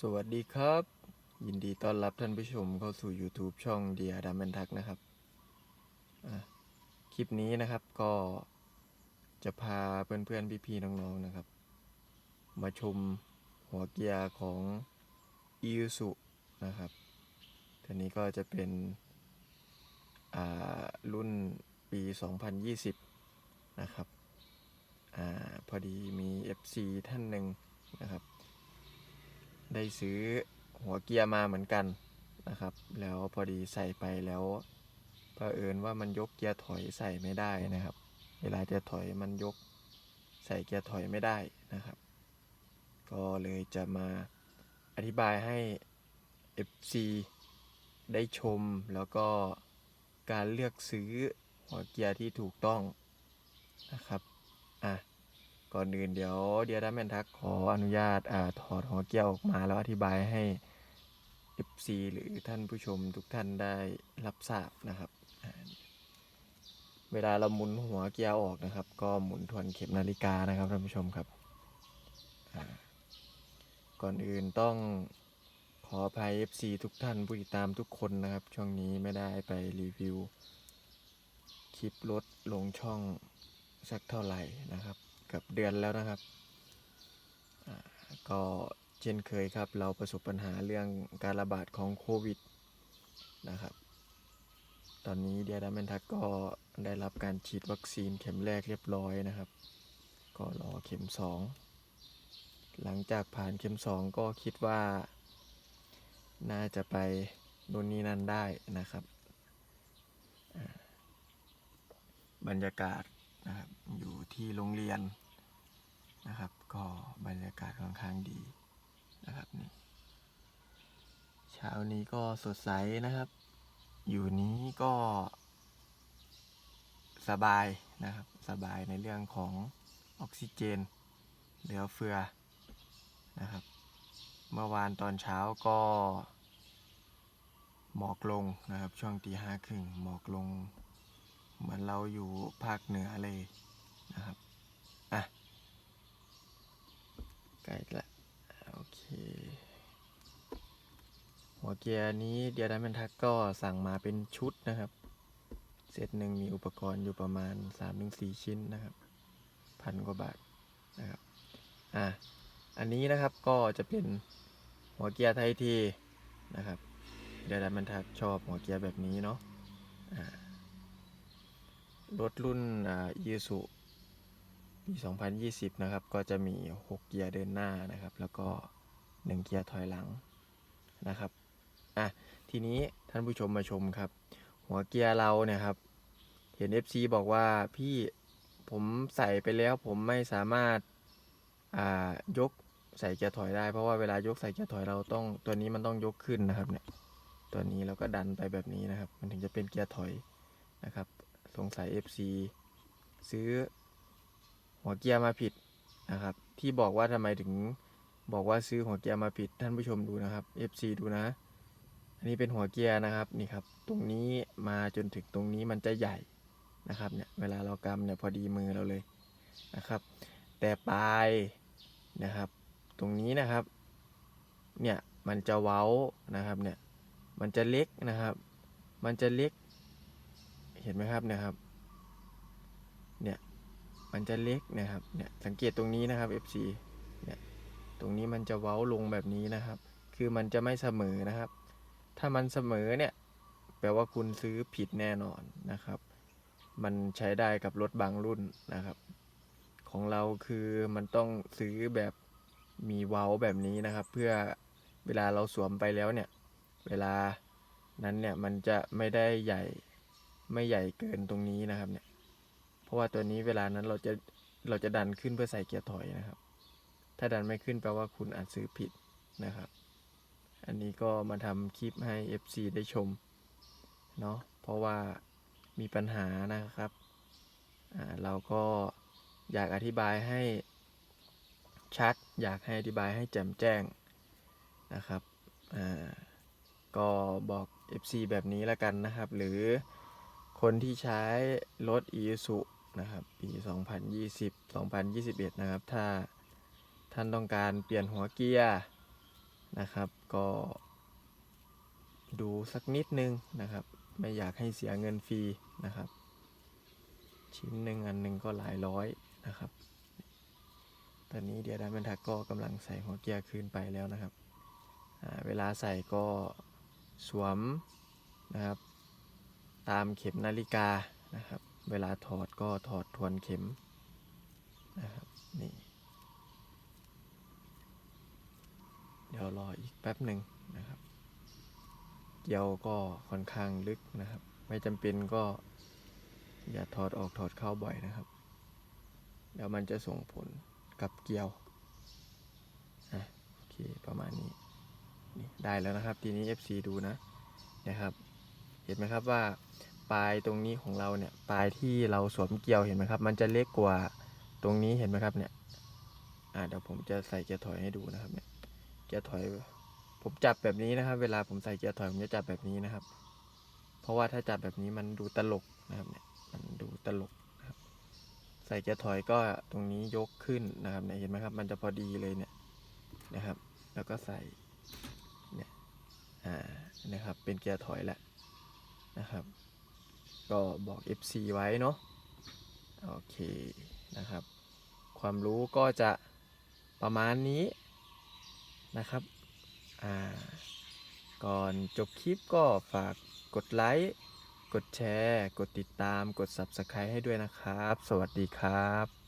สวัสดีครับ ยินดีต้อนรับท่านผู้ชมเข้าสู่ YouTube ช่องเดียดัมเบนทักนะครับคลิปนี้นะครับก็จะพาเพื่อนๆพี่ๆน้องๆนะครับ มาชมหัวเกียร์ของ i u s u นะครับทีนี้ก็จะเป็นรุ่นปี 2020 นะครับอพอดีมี FC ท่านหนึ่งนะครับ ได้ซื้อหัวเกียร์มาเหมือนกันนะครับ แล้วพอดีใส่ไปแล้วเผอิญว่ามันยกเกียร์ถอยใส่ไม่ได้นะครับ เวลาจะถอยมันยกใส่เกียร์ถอยไม่ได้นะครับ ก็เลยจะมาอธิบายให้ FC ได้ชมแล้วก็การเลือกซื้อหัวเกียร์ที่ถูกต้องนะครับ อะ ก่อนอื่นเดี๋ยวเดียร์ดัมแมนทักขออนุญาตอาถอดหัวเกี้ยร์ออกมาแล้วอธิบายให้ FC หรือท่านผู้ชมทุกท่านได้รับทราบนะครับ เวลาเราหมุนหัวเกียร์ออกนะครับ ก็หมุนทวนเข็มนาฬิกานะครับท่านผู้ชมครับ ก่อนอื่นต้องขออภัย FC ทุกท่านผู้ติดตามทุกคนนะครับ ช่องนี้ไม่ได้ไปรีวิว คลิปรถลงช่องสักเท่าไหร่นะครับ กับเดือนแล้วนะครับ ก็เช่นเคยครับ เราประสบปัญหาเรื่องการระบาดของโควิดนะครับ ตอนนี้เดียดาแมนทักก็ได้รับการฉีดวัคซีนเข็มแรกเรียบร้อยนะครับ ก็รอเข็มสองหลังจากผ่านเข็มสองก็คิดว่า น่าจะไปนู่นนี่นั่นได้นะครับบรรยากาศนะครับอยู่ที่โรงเรียน นะครับ ก็บรรยากาศค่อนข้างดีนะครับนี่เช้านี้ก็สดใสนะครับ อยู่นี้ก็สบายนะครับ สบายในเรื่องของออกซิเจน เหลือเฟือนะครับ เมื่อวานตอนเช้าก็หมอกลงนะครับ ช่วงตีห้าครึ่งหมอกลง เหมือนเราอยู่ภาคเหนือเลยนะครับ อะ ใกล้ละโอเค หัวเกียร์นี้เดียร์ดัมเบนทักก็สั่งมาเป็นชุดนะครับ เซตหนึ่งมีอุปกรณ์อยู่ประมาณ 3-4 ชิ้นนะครับพันกว่าบาทนะครับอะอันนี้นะครับก็จะเป็นหัวเกียร์ไทยทีนะครับ เดียร์ดัมเบนทักชอบหัวเกียร์แบบนี้เนาะอ่ารถรุ่นอ่ายูสุ ปี2020 นะครับ ก็จะมี 6 เกียร์เดินหน้านะครับ แล้วก็ 1 เกียร์ถอยหลังนะครับ อะ ทีนี้ท่านผู้ชมมาชมครับ หัวเกียร์เราเนี่ยครับ เห็น FC บอกว่าพี่ผมใส่ไปแล้วผมไม่สามารถ อ่า ยกใส่เกียร์ถอยได้ เพราะว่าเวลายกใส่เกียร์ถอยเราต้อง ตัวนี้มันต้องยกขึ้นนะครับเนี่ย ตัวนี้เราก็ดันไปแบบนี้นะครับ มันถึงจะเป็นเกียร์ถอยนะครับ สงสัย FC ซื้อ หัวเกียร์มาผิดนะครับ ที่บอกว่าทำไมถึงบอกว่าซื้อหัวเกียร์มาผิดท่านผู้ชมดูนะครับ FC ดูนะ อันนี้เป็นหัวเกียร์นะครับนี่ครับ ตรงนี้มาจนถึงตรงนี้มันจะใหญ่นะครับเนี่ยเวลาเรากำเนี่ยพอดีมือเราเลยนะครับ แต่ปลายนะครับ ตรงนี้นะครับเนี่ยมันจะเว้านะครับเนี่ยมันจะเล็กนะครับ มันจะเล็ก เห็นไหมครับเนี่ยครับเนี่ย มันจะเล็กนะครับเนี่ยสังเกตตรงนี้นะครับ FC เนี่ยตรงนี้มันจะเว้าลงแบบนี้นะครับ คือมันจะไม่เสมอนะครับ ถ้ามันเสมอเนี่ยแปลว่าคุณซื้อผิดแน่นอนนะครับ มันใช้ได้กับรถบางรุ่นนะครับ ของเราคือมันต้องซื้อแบบมีเว้าแบบนี้นะครับ เพื่อเวลาเราสวมไปแล้วเนี่ย เวลานั้นเนี่ยมันจะไม่ได้ใหญ่ไม่ใหญ่เกินตรงนี้นะครับเนี่ย ราะว่าตัวนี้เวลานั้นเราจะเราจะดันขึ้นเพื่อใส่เกียร์ถอยนะครับ ถ้าดันไม่ขึ้นแปลว่าคุณอาจซื้อผิดนะครับ อันนี้ก็มาทำคลิปให้ FC ได้ชมเนาะเพราะว่ามีปัญหานะครับอ่าเราก็อยากอธิบายให้ชัด อยากให้อธิบายให้แจ่มแจ้งนะครับอ่าก็บอก FC แบบนี้ล้วกันนะครับ หรือคนที่ใช้รถ i s u นะครับปี 2020 2021 นะครับ ถ้าท่านต้องการเปลี่ยนหัวเกียร์นะครับ ก็ดูสักนิดนึงนะครับ ไม่อยากให้เสียเงินฟรีนะครับ ชิ้นหนึ่งอันหนึ่งก็หลายร้อยนะครับ ตอนนี้เดียดามันทักก็กำลังใส่หัวเกียร์คืนไปแล้วนะครับเวลาใส่ก็สวมนะครับ ตามเข็มนาฬิกานะครับ เวลาถอดก็ถอดทวนเข็มนะครับนี่เดี๋ยวรออีกแป๊บหนึ่งนะครับ เกี่ยวก็ค่อนข้างลึกนะครับ ไม่จำเป็นก็อย่าถอดออกถอดเข้าบ่อยนะครับ เดี๋ยวมันจะส่งผลกับเกลียวอะโอเคประมาณนี้นี่ได้แล้วนะครับ ทีนี้ FC ดูนะนะครับ เห็นไหมครับว่า ปลายตรงนี้ของเราเนี่ยปลายที่เราสวมเกลียวเห็นไหมครับ มันจะเล็กกว่าตรงนี้เห็นไหมครับเนี่ยอ่าเดี๋ยวผมจะใส่เกียร์ถอยให้ดูนะครับเนี่ยเกียร์ถอย ผมจับแบบนี้นะครับ เวลาผมใส่เกียร์ถอยผมจะจับแบบนี้นะครับ เพราะว่าถ้าจับแบบนี้มันดูตลกนะครับเนี่ยมันดูตลกนะครับ ใส่เกียร์ถอยก็ตรงนี้ยกขึ้นนะครับเนี่ยเห็นไหมครับ มันจะพอดีเลยเนี่ยนะครับ แล้วก็ใส่เนี่ยอ่านะครับเป็นเกียร์ถอยแล้วนะครับ ก็บอก FC ไว้เนาะโอเคนะครับ ความรู้ก็จะประมาณนี้นะครับอ่าก่อนจบคลิปก็ฝากกดไลค์ กดแชร์ กดติดตาม กด Subscribe ให้ด้วยนะครับ สวัสดีครับ